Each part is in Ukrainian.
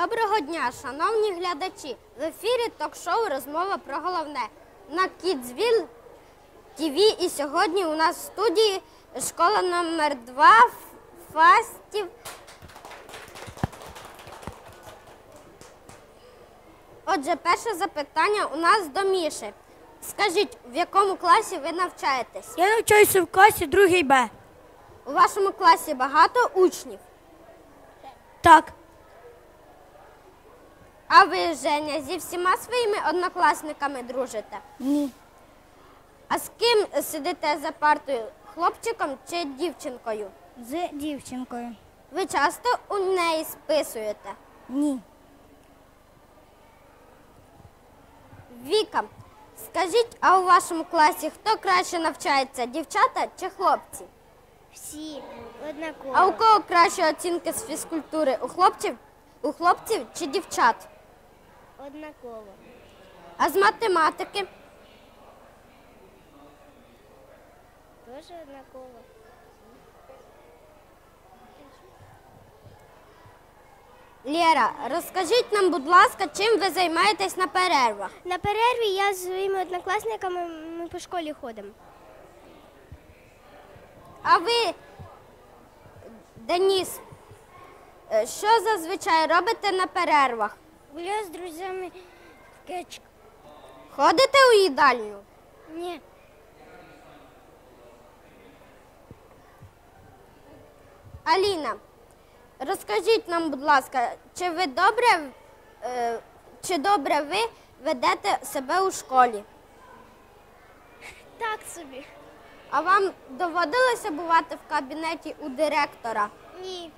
Доброго дня, шановні глядачі! В ефірі ток-шоу Розмова про головне на Кідзвіл ТВ. І сьогодні у нас в студії школа номер 2 Фастів. Отже, перше запитання у нас до Міші. Скажіть, в якому класі ви навчаєтесь? Я навчаюся в класі 2 Б. У вашому класі багато учнів, Так, а ви, Женя, зі всіма своїми однокласниками дружите? ні. А з ким сидите за партою? Хлопчиком чи дівчинкою? З дівчинкою. Ви часто у неї списуєте? Ні. Віка, скажіть, а у вашому класі хто краще навчається, дівчата чи хлопці? Всі однаково. А у кого кращі оцінки з фізкультури? У хлопців? У хлопців чи дівчат? Однаково. А з математики? Теж однаково. Лєра, розкажіть нам, будь ласка, чим ви займаєтесь на перервах? На перерві я з своїми однокласниками ми по школі ходимо. А ви, Деніс, е, що зазвичай робите на перервах? Гуляю з друзями в кетч. Ходите у їдальню? Ні. Аліна, розкажіть нам, будь ласка, чи ви добре, е, чи добре ви ведете себе у школі? Так собі. А вам доводилося бувати в кабінеті у директора? Ні.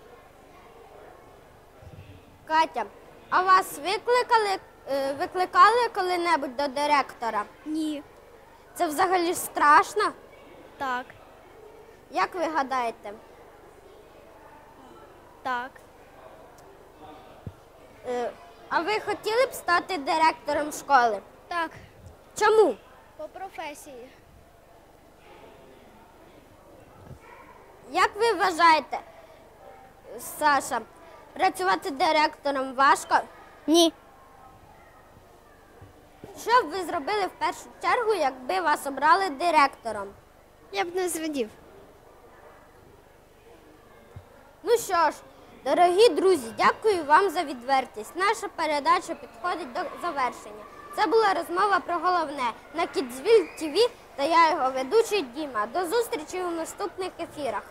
Катя, а вас викликали, е, викликали коли-небудь до директора? Ні. Це взагалі страшно? Так. Як ви гадаєте? Так. Е, а ви хотіли б стати директором школи? Так. Чому? По професії. Як ви вважаєте, Саша, працювати директором важко? Ні. Що б ви зробили в першу чергу, якби вас обрали директором? Я б не зрадів. Ну що ж, дорогі друзі, дякую вам за відвертість. Наша передача підходить до завершення. Це була розмова про головне на Кідзвіль ТВ та я його ведучий Діма. До зустрічі у наступних ефірах.